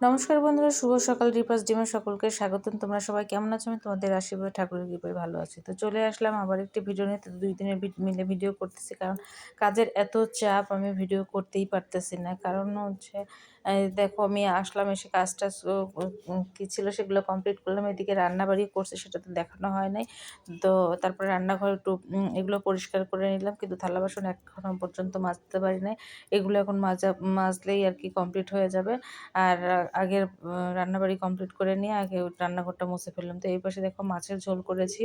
নমস্কার বন্ধুরা, শুভ সকাল। রিপাস ডিমে সকলকে স্বাগতম। তোমরা সবাই কেমন আছো? আমি তোমাদের আশীর্বাদ, ঠাকুরের কৃপায় ভালো আছি। তো চলে আসলাম আবার একটি ভিডিও নিয়ে। তো দুই দিনের মিলে ভিডিও করতেছি, কারণ কাজের এত চাপ, আমি ভিডিও করতেই পারতেছি না। কারণ হচ্ছে দেখো আমি আসলাম এসে কাজটা কী ছিল সেগুলো কমপ্লিট করলাম। এদিকে রান্না বাড়ি করছে সেটা তো দেখানো হয় নাই। তো তারপরে রান্নাঘর একটু এগুলো পরিষ্কার করে নিলাম কিন্তু থালা বাসন এখনও পর্যন্ত মাজতে পারি নাই। এগুলো এখন মাজা, মাজলেই আর কি কমপ্লিট হয়ে যাবে। আর আগের রান্নাবাড়ি কমপ্লিট করে নিয়ে আগে রান্নাঘরটা মুছে ফেললাম। তো এই পাশে দেখো মাছের ঝোল করেছি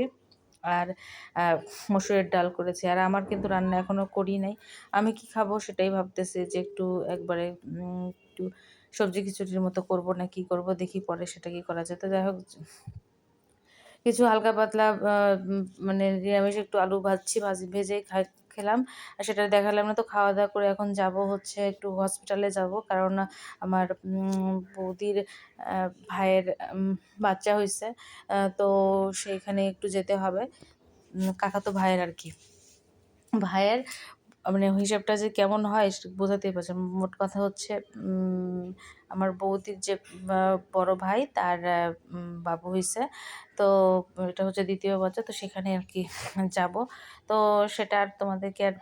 আর মসুরের ডাল করেছি। আর আমার কিন্তু রান্না এখনও করি নাই। আমি কি খাব সেটাই ভাবতেছি যে একটু একবারে একটু সবজি খিচুড়ির মতো করব না কি করব, দেখি পরে সেটা কি করা যায়। তো যাই হোক, কিছু হালকা পাতলা মানে নিরামিষ একটু আলু ভাজছি, ভাজি ভেজেই খাই, খেলাম। আর সেটা দেখালাম না, তো খাওয়া দাওয়া করে এখন যাব হচ্ছে একটু হসপিটালে যাব। কারণ আমার বৌদির ভাইয়ের বাচ্চা হয়েছে তো সেইখানে একটু যেতে হবে। কাকা তো ভাইয়ের আর কি। ভাইয়ের মানে হিসাবটা যে কেমন হয় বোঝাতেই পারছেন মোট কথা হচ্ছে আমার বৌদির যে বড় ভাই তার বাবু হয়েছে তো এটা হচ্ছে দ্বিতীয় বছর, তো সেখানে আর কি যাব। তো সেটা আর তোমাদেরকে আর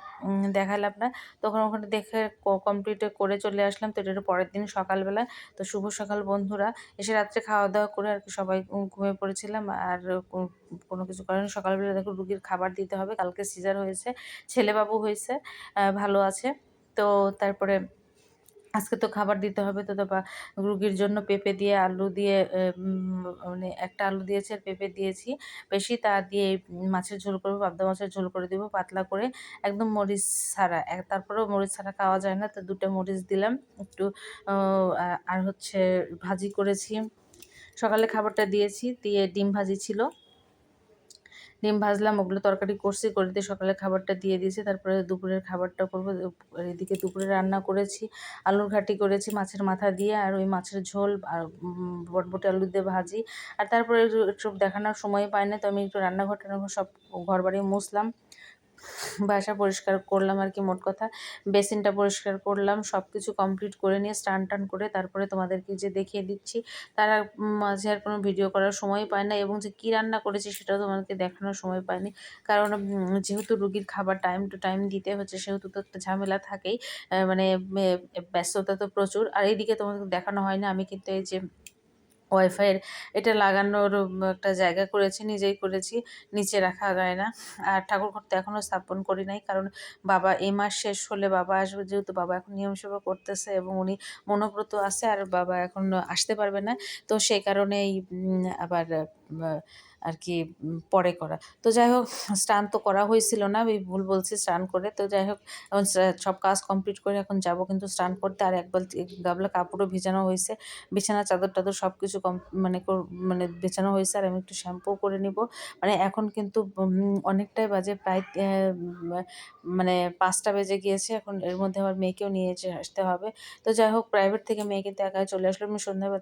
দেখালাম না। তখন ওখানে দেখে কমপ্লিট করে চলে আসলাম। তো এটা পরের দিন সকালবেলা। তো শুভ সকাল বন্ধুরা। এসে রাত্রে খাওয়া দাওয়া করে আর কি সবাই ঘুমিয়ে পড়েছিলাম। আর কোনো কিছু কারণে সকালবেলা দেখো রুগীর খাবার দিতে হবে। কালকে সিজার হয়েছে। ছেলেবাবু হয়েছে ভালো আছে। তো তারপরে আজকে তো খাবার দিতে হবে তো রুগীর জন্য পেঁপে দিয়ে আলু দিয়ে মানে একটা আলু দিয়েছে আর পেঁপে দিয়েছি। বেশি তা দিয়ে মাছের ঝোল করব, পাবদা মাছের ঝোল করে দিব, পাতলা করে একদম মরিচ ছাড়া। তারপরেও মরিচ ছাড়া খাওয়া যায় না, তো দুটো মরিচ দিলাম, একটু আর হচ্ছে ভাজি করেছি। সকালে খাবারটা দিয়েছি, দিয়ে ডিম ভাজি ছিল। ডিম ভাজলাম, ওগুলো তরকারি করছি করে দিয়ে সকালে খাবারটা দিয়ে দিয়েছি, তারপরে দুপুরের খাবারটা করব। এদিকে দুপুরে রান্না করেছি, আলুর ঘাটি করেছি মাছের মাথা দিয়ে, আর ওই মাছের ঝোল, আর বটবটি আলু দিয়ে ভাজি। আর তারপরে একটু দেখানোর সময় পাই না, তো আমি একটু রান্নাঘর টান্নাঘর সব ঘর বাড়ি মুছলাম। বাসা পরিষ্কার করলাম আর কি মোট কথা। বেসিনটা পরিষ্কার করলাম সব কিছু কমপ্লিট করে নিয়ে স্টান টান করে তারপরে তোমাদেরকে যে দেখিয়ে দিচ্ছি, তার মাঝে আর কোনো ভিডিও করার সময় পায় না এবং যে কী রান্না করেছি সেটাও তোমাদেরকে দেখানোর সময় পায়নি। কারণ যেহেতু রুগীর খাবার টাইম টু টাইম দিতে হচ্ছে, সেহেতু তো একটা ঝামেলা থাকেই। মানে ব্যস্ততা তো প্রচুর। আর এইদিকে তোমাদের দেখানো হয় না, আমি কিন্তু এই যে ওয়াইফাইয়ের এটা লাগানোর একটা জায়গা করেছি, নিজেই করেছি, নিচে রাখা যায় না। আর ঠাকুর ঘর তো এখনও স্থাপন করি নাই, কারণ বাবা এই মাস শেষ হলে বাবা আসবে, যেহেতু বাবা এখন নিয়ম সেবা করতেছে এবং উনি মনোব্রত আছে, আর বাবা এখন আসতে পারবে না। তো সেই কারণেই আবার আর কি পরে করা। তো যাই হোক, স্নান তো করা হয়েছিল না, আমি ভুল বলছি, স্নান করে। তো যাই হোক, এখন সব কাজ কমপ্লিট করে এখন যাব, কিন্তু স্নান করতে আর এক বালতি গাবলা কাপড়ও ভিজানো হয়েছে। বিছানা, চাদর টাদর সব কিছু কম মানে মানে বেছানো হয়েছে আর আমি একটু শ্যাম্পু করে নিব। মানে এখন কিন্তু অনেকটাই বাজে, প্রায় মানে পাঁচটা বেজে গিয়েছে। এখন এর মধ্যে আমার মেয়েকেও নিয়ে আসতে হবে। তো যাই হোক প্রাইভেট থেকে মেয়ে কিন্তু একাই চলে আসলো। আমি সন্ধ্যাবেলা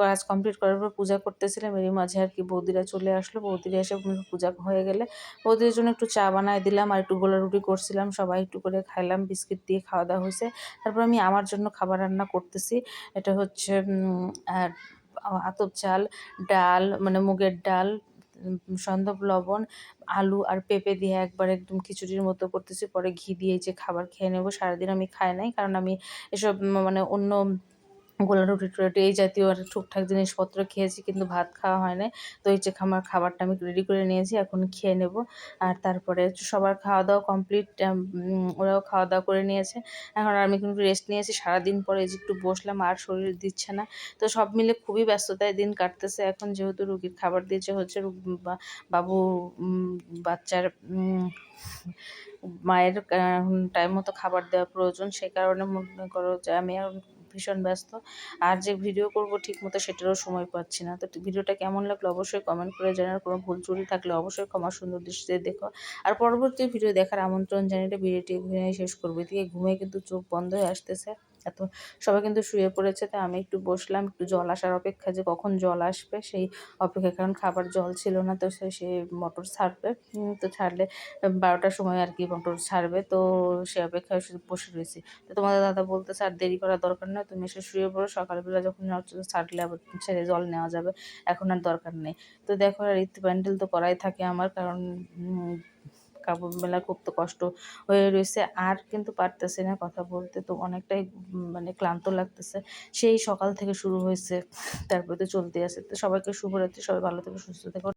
কাজ কমপ্লিট করার পর পূজা করতেছিলাম, এরই মাঝে আর কি বৌদিরা চলে আসলো। বৌদিরা এসে পূজা হয়ে গেলে বৌদির জন্য একটু চা বানায় দিলাম আর একটু গোলা রুটি করছিলাম। সবাই একটু করে খাইলাম, বিস্কিট দিয়ে খাওয়া দাওয়া হয়েছে। তারপর আমি আমার জন্য খাবার রান্না করতেছি। এটা হচ্ছে আতপ চাল, ডাল মানে মুগের ডাল সন্দব লবণ, আলু আর পেঁপে দিয়ে একবার একদম খিচুড়ির মতো করতেছি। পরে ঘি দিয়ে যে খাবার খেয়ে নেব, সারাদিন আমি খাই নাই। কারণ আমি এসব মানে অন্য গোলা রুটি টুটি, এই জাতীয় আর টুকটাক জিনিসপত্র খেয়েছি কিন্তু ভাত খাওয়া হয় নাই তো এই যে আমার খাবারটা আমি রেডি করে নিয়েছি, এখন খেয়ে নেব। আর তারপরে সবার খাওয়া দাওয়া কমপ্লিট ওরাও খাওয়া দাওয়া করে নিয়েছে। এখন আমি কিন্তু রেস্ট নিয়েছি, সারাদিন পরে এই যে একটু বসলাম, আর শরীর দিচ্ছে না। তো সব মিলে খুবই ব্যস্ততায় দিন কাটতেছে। এখন যেহেতু রুগীর খাবার দিয়েছে, হচ্ছে বাবু বাচ্চার মায়ের টাইম মতো খাবার দেওয়া প্রয়োজন। সেই কারণে মনে করো যে আমি আর ভীষণ ব্যস্ত। আর যে ভিডিও করব ঠিক মতো সেটারও সময় পাচ্ছি না। তো ভিডিওটা কেমন লাগল অবশ্যই কমেন্ট করে জানার। কোনো ভুল চুরি থাকলে অবশ্যই ক্ষমা সুন্দর দৃষ্টিতে দেখো। আর পরবর্তী ভিডিও দেখার আমন্ত্রণ জানিয়ে ভিডিওটি শেষ করব। এদিকে ঘুমে কিন্তু চোখ বন্ধ হয়ে আসতেছে। এত সবাই কিন্তু শুয়ে পড়েছে, তাই আমি একটু বসলাম, একটু জল আসার অপেক্ষা যে কখন জল আসবে, সেই অপেক্ষা, কারণ খাবার জল ছিল না, তো সে মোটর ছাড়বে তো ছাড়লে বারোটার সময় আর কি মোটর ছাড়বে, তো সে অপেক্ষায় শুধু বসে রয়েছি। তো তোমাদের দাদা বলতে আর দেরি করার দরকার নয় তুমি এসে শুয়ে পড়ো, সকালবেলা যখন ছাড়লে আবার ছেড়ে জল নেওয়া যাবে, এখন আর দরকার নেই। তো দেখো, আর ইতি প্যান্ডেল তো করাই থাকে আমার, কারণ কাপড় মেলা খুব তো কষ্ট হয়ে রয়েছে। আর কিন্তু পারতেছে না কথা বলতে, তো অনেকটাই মানে ক্লান্ত লাগতেছে। সেই সকাল থেকে শুরু হয়েছে, তারপরে তো চলতে আসে তো সবাইকে শুভরাত্রি, সবাই ভালো থেকে, সুস্থ থেকো।